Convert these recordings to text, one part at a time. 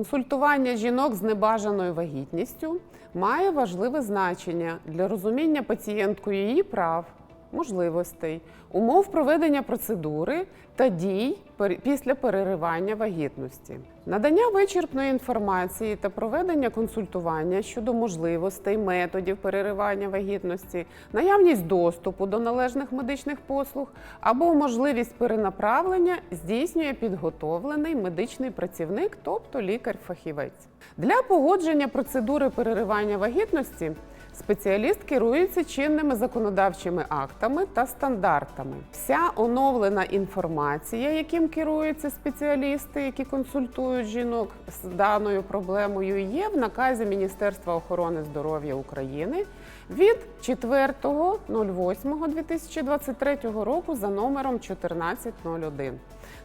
Консультування жінок з небажаною вагітністю має важливе значення для розуміння пацієнткою її прав, можливостей, умов проведення процедури та дій після переривання вагітності. Надання вичерпної інформації та проведення консультування щодо можливостей, методів переривання вагітності, наявність доступу до належних медичних послуг або можливість перенаправлення здійснює підготовлений медичний працівник, тобто лікар-фахівець. Для погодження процедури переривання вагітності Спеціаліст керується чинними законодавчими актами та стандартами. Вся оновлена інформація, яким керуються спеціалісти, які консультують жінок з даною проблемою, є в наказі Міністерства охорони здоров'я України від 4.08.2023 року за номером 1401.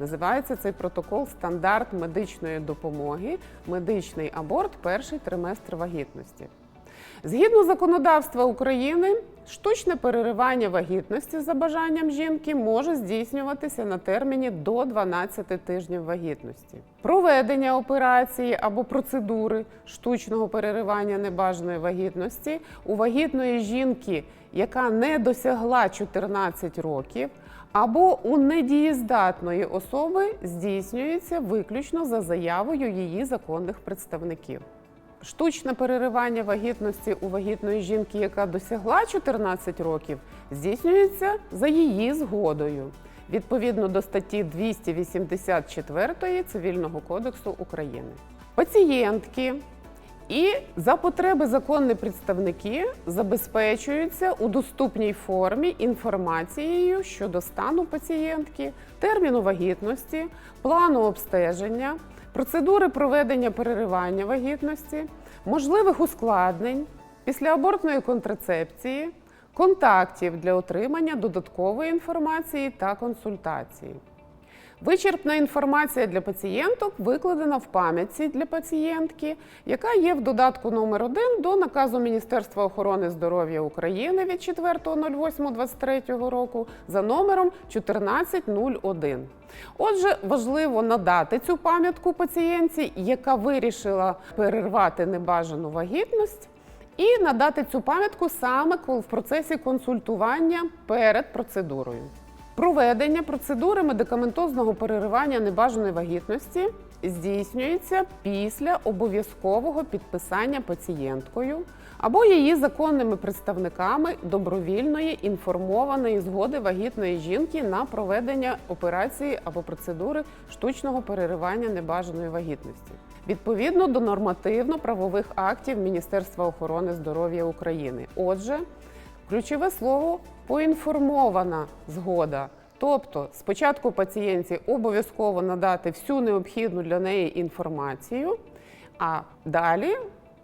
Називається цей протокол стандарт медичної допомоги, медичний аборт перший триместр вагітності. Згідно законодавства України, штучне переривання вагітності за бажанням жінки може здійснюватися на терміні до 12 тижнів вагітності. Проведення операції або процедури штучного переривання небажаної вагітності у вагітної жінки, яка не досягла 14 років, або у недієздатної особи здійснюється виключно за заявою її законних представників. Штучне переривання вагітності у вагітної жінки, яка досягла 14 років, здійснюється за її згодою відповідно до статті 284 Цивільного кодексу України. Пацієнтки і за потреби законні представники забезпечуються у доступній формі інформацією щодо стану пацієнтки, терміну вагітності, плану обстеження, процедури проведення переривання вагітності, можливих ускладнень, післяабортної контрацепції, контактів для отримання додаткової інформації та консультації. Вичерпна інформація для пацієнток викладена в пам'ятці для пацієнтки, яка є в додатку номер 1 до наказу Міністерства охорони здоров'я України від 4.08.23 року за номером 1401. Отже, важливо надати цю пам'ятку пацієнтці, яка вирішила перервати небажану вагітність. І надати цю пам'ятку саме в процесі консультування перед процедурою. Проведення процедури медикаментозного переривання небажаної вагітності здійснюється після обов'язкового підписання пацієнткою або її законними представниками добровільної інформованої згоди вагітної жінки на проведення операції або процедури штучного переривання небажаної вагітності. Відповідно до нормативно-правових актів Міністерства охорони здоров'я України. Отже, Ключове слово поінформована згода. Тобто, спочатку пацієнтці обов'язково надати всю необхідну для неї інформацію, а далі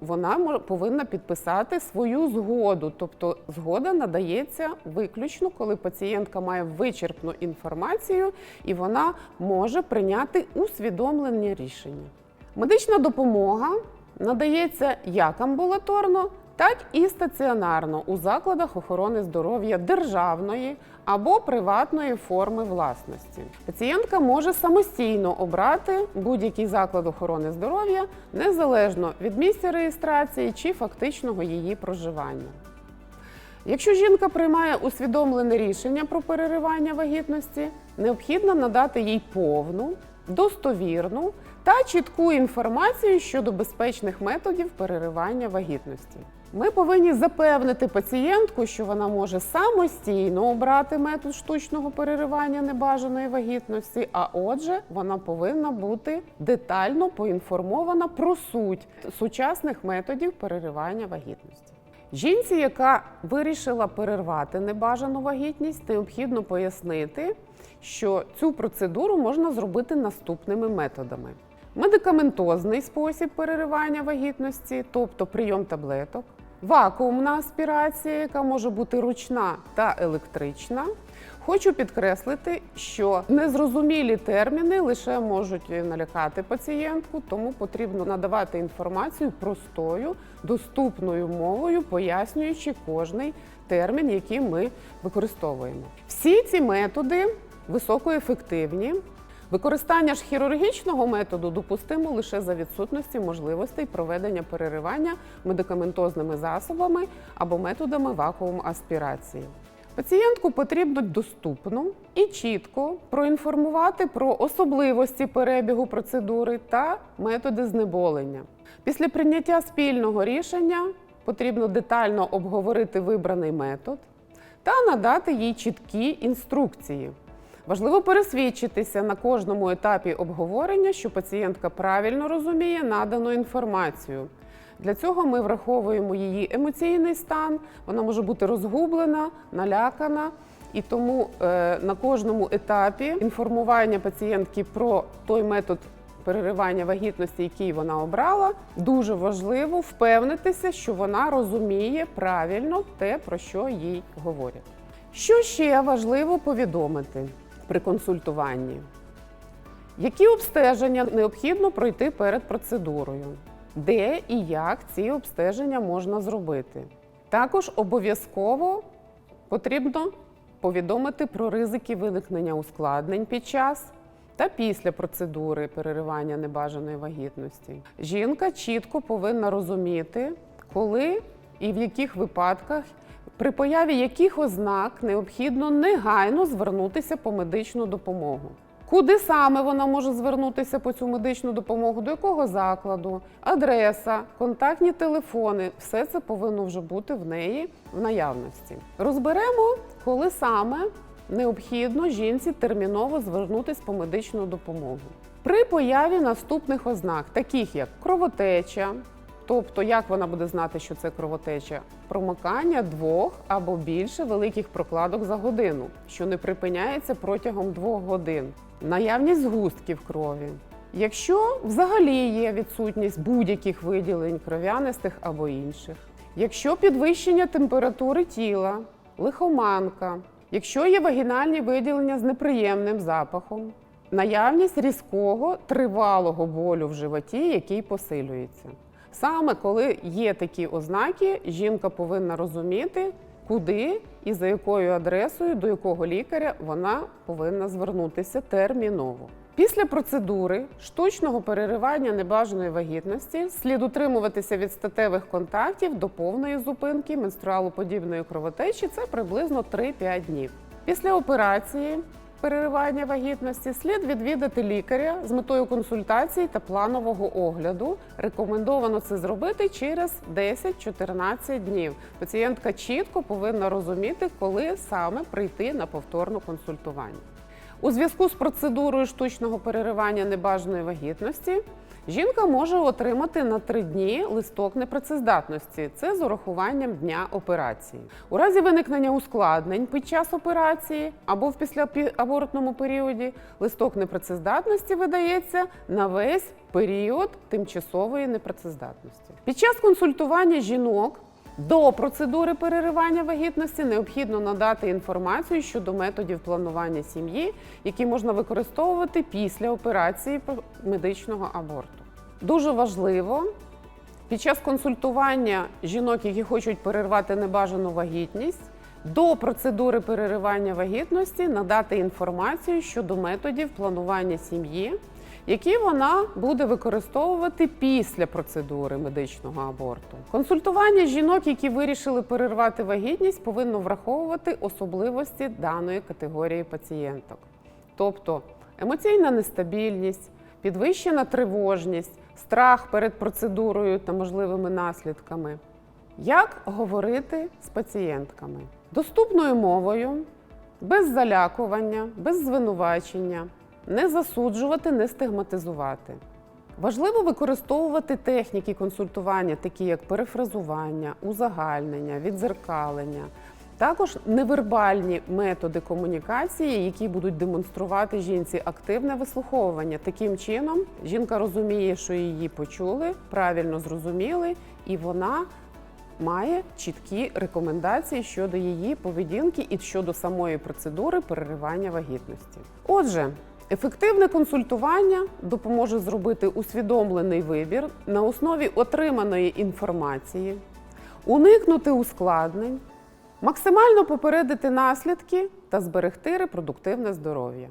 вона повинна підписати свою згоду. Тобто, згода надається виключно, коли пацієнтка має вичерпну інформацію і вона може прийняти усвідомлені рішення. Медична допомога надається як амбулаторно, так і стаціонарно у закладах охорони здоров'я державної або приватної форми власності. Пацієнтка може самостійно обрати будь-який заклад охорони здоров'я незалежно від місця реєстрації чи фактичного її проживання. Якщо жінка приймає усвідомлене рішення про переривання вагітності, необхідно надати їй повну, достовірну та чітку інформацію щодо безпечних методів переривання вагітності. Ми повинні запевнити пацієнтку, що вона може самостійно обрати метод штучного переривання небажаної вагітності, а отже, вона повинна бути детально поінформована про суть сучасних методів переривання вагітності. Жінці, яка вирішила перервати небажану вагітність, необхідно пояснити, що цю процедуру можна зробити наступними методами: медикаментозний спосіб переривання вагітності, тобто прийом таблеток, вакуумна аспірація, яка може бути ручна та електрична. Хочу підкреслити, що незрозумілі терміни лише можуть налякати пацієнтку, тому потрібно надавати інформацію простою, доступною мовою, пояснюючи кожний термін, який ми використовуємо. Всі ці методи високоефективні. Використання ж хірургічного методу допустимо лише за відсутності можливостей проведення переривання медикаментозними засобами або методами вакуум-аспірації. Пацієнтку потрібно доступно і чітко проінформувати про особливості перебігу процедури та методи знеболення. Після прийняття спільного рішення потрібно детально обговорити вибраний метод та надати їй чіткі інструкції. Важливо пересвідчитися на кожному етапі обговорення, що пацієнтка правильно розуміє надану інформацію. Для цього ми враховуємо її емоційний стан, вона може бути розгублена, налякана. І тому е, на кожному етапі інформування пацієнтки про той метод переривання вагітності, який вона обрала, дуже важливо впевнитися, що вона розуміє правильно те, про що їй говорять. Що ще важливо повідомити при консультуванні? Які обстеження необхідно пройти перед процедурою? Де і як ці обстеження можна зробити? Також обов'язково потрібно повідомити про ризики виникнення ускладнень під час та після процедури переривання небажаної вагітності. Жінка чітко повинна розуміти, коли і в яких випадках, при появі яких ознак необхідно негайно звернутися по медичну допомогу. Куди саме вона може звернутися по цю медичну допомогу, до якого закладу, адреса, контактні телефони все це повинно вже бути в неї в наявності. Розберемо, коли саме необхідно жінці терміново звернутися по медичну допомогу. При появі наступних ознак, таких як кровотеча, тобто як вона буде знати, що це кровотеча, промикання двох або більше великих прокладок за годину, що не припиняється протягом двох годин, наявність згустків крові. Якщо взагалі є відсутність будь-яких виділень кров'янистих або інших, якщо підвищення температури тіла, лихоманка, якщо є вагінальні виділення з неприємним запахом, наявність різкого тривалого болю в животі, який посилюється. Саме коли є такі ознаки, жінка повинна розуміти, куди і за якою адресою, до якого лікаря вона повинна звернутися терміново. Після процедури штучного переривання небажаної вагітності слід утримуватися від статевих контактів до повної зупинки менструалоподібної кровотечі це приблизно 3-5 днів. Після операції переривання вагітності слід відвідати лікаря з метою консультацій та планового огляду. Рекомендовано це зробити через 10-14 днів. Пацієнтка чітко повинна розуміти, коли саме прийти на повторне консультування. У зв'язку з процедурою штучного переривання небажаної вагітності жінка може отримати на три дні листок непрацездатності. Це з урахуванням дня операції. У разі виникнення ускладнень під час операції або в післяабортному періоді листок непрацездатності видається на весь період тимчасової непрацездатності. Під час консультування жінок до процедури переривання вагітності необхідно надати інформацію щодо методів планування сім'ї, які можна використовувати після операції медичного аборту. Дуже важливо під час консультування жінок, які хочуть перервати небажану вагітність, до процедури переривання вагітності надати інформацію щодо методів планування сім'ї які вона буде використовувати після процедури медичного аборту. Консультування жінок, які вирішили перервати вагітність, повинно враховувати особливості даної категорії пацієнток, тобто емоційна нестабільність, підвищена тривожність, страх перед процедурою та можливими наслідками. Як говорити з пацієнтками доступною мовою, без залякування, без звинувачення не засуджувати, не стигматизувати. Важливо використовувати техніки консультування, такі як перефразування, узагальнення, відзеркалення, також невербальні методи комунікації, які будуть демонструвати жінці активне вислуховування. Таким чином, жінка розуміє, що її почули, правильно зрозуміли, і вона має чіткі рекомендації щодо її поведінки і щодо самої процедури переривання вагітності. Отже, Ефективне консультування допоможе зробити усвідомлений вибір на основі отриманої інформації, уникнути ускладнень, максимально попередити наслідки та зберегти репродуктивне здоров'я.